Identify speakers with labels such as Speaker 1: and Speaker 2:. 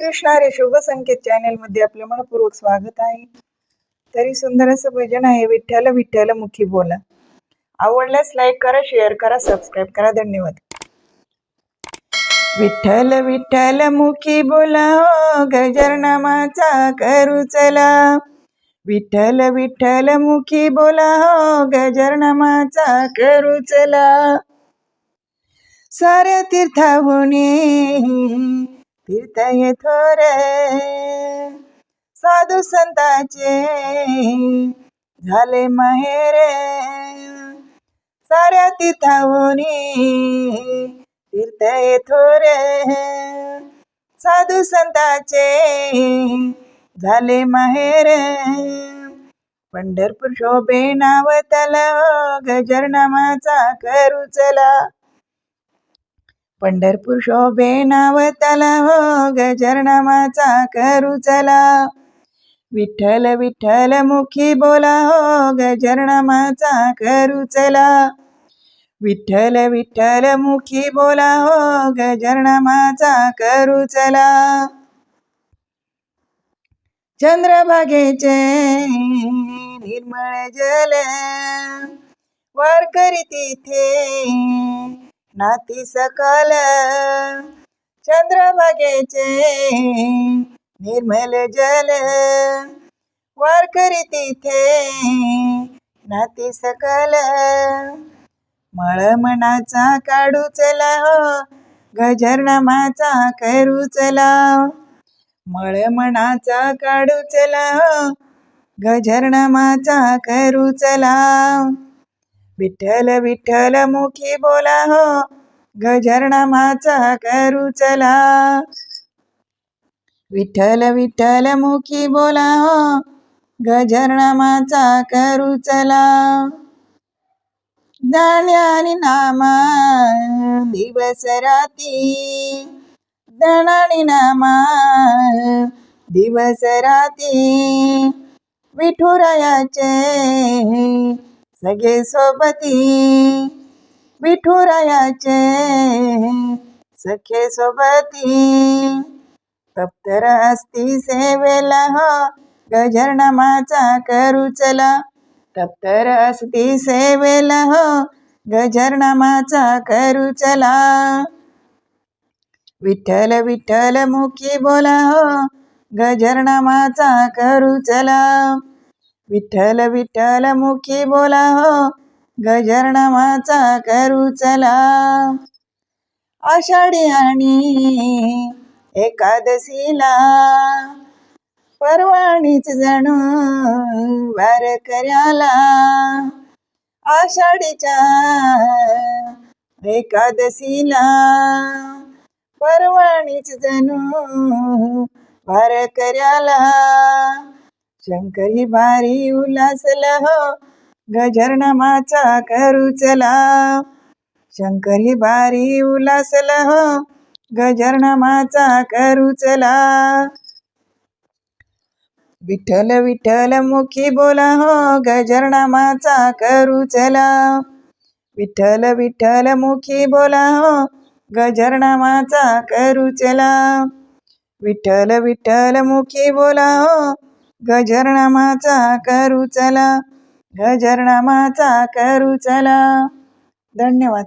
Speaker 1: कृष्णारे शुभ संकेत चॅनेल मध्ये आपलं मनपूर्वक स्वागत आहे. तरी सुंदर असं भजन आहे विठ्ठल विठ्ठल मुखी बोला. आवडल्यास लाईक करा शेअर करा सबस्क्राईब करा. धन्यवाद. विठ्ठल विठ्ठल मुखी बोला हो गजरनामाचा करू चला. विठ्ठल विठ्ठल मुखी बोला हो गजरनामाचा करू चला. साऱ्या तीर्थाहुनी तीर्थ हे साधू संताचे झाले माहेर. साऱ्या तीर्थाहुनी तीर्थ हे साधू संताचे झाले माहेर. पंढरपूर शोभे नाव तल गजर नामाचा करू चला. पंढरपूर शोभे नाव तला हो गजरनामाचा करू चला. विठ्ठल विठ्ठल मुखी बोला हो गजरनामाचा करू चला. विठ्ठल विठ्ठल मुखी बोला हो गजरनामाचा करू चला. चंद्रभागेचे निर्मळ जल वारकरी तिथे नाती सकल चंद्रभागेचे निर्मल जल. वारकरी तिथे नाती सकल. मळ मनाचा काढू चला हो गजरनामाचा करू चला हो. मळ मनाचा काढू चला हो गजरनामाचा करू चला हो. विठ्ठल विठ्ठल मुखी बोला हो गजरणमाचा करू चला. विठ्ठल विठ्ठल मुखी बोला हो गजरणमाचा करू चला. आणि नामा दिवस राती. दणाणी नामा दिवस राती. विठुरायाचे सगळे सोबती विठुरायाचे सखे सोबती. तप्तर असती सेवेला हो गजरनामाचा करू चला. तप्तर असती सेवेला हो गजरनामाचा करू चला. विठ्ठल विठ्ठल मुखी बोला हो गजरनामाचा करू चला. विठ्ठल विठ्ठल मुखी बोला हो गजरनामाचा करू चला. आषाढी आणि एकादशीला परवाणीच जणू वार कर्याला आषाढीच्या एकादशीला परवाणीच जणू वार कर्याला शंकरी भारी उल्हासला हो गजर करू चला. शंकरी भारी उल्हासला हो गजर करू चला. विठ्ठल विठ्ठल मुखी बोला हो गजरनामाचा करू चला. विठ्ठल विठ्ठल मुखी बोला हो गजरनामाचा करू चला. विठ्ठल विठ्ठल मुखी बोला हो गजरनामाचा करू चला गजरनामाचा करू चला. धन्यवाद.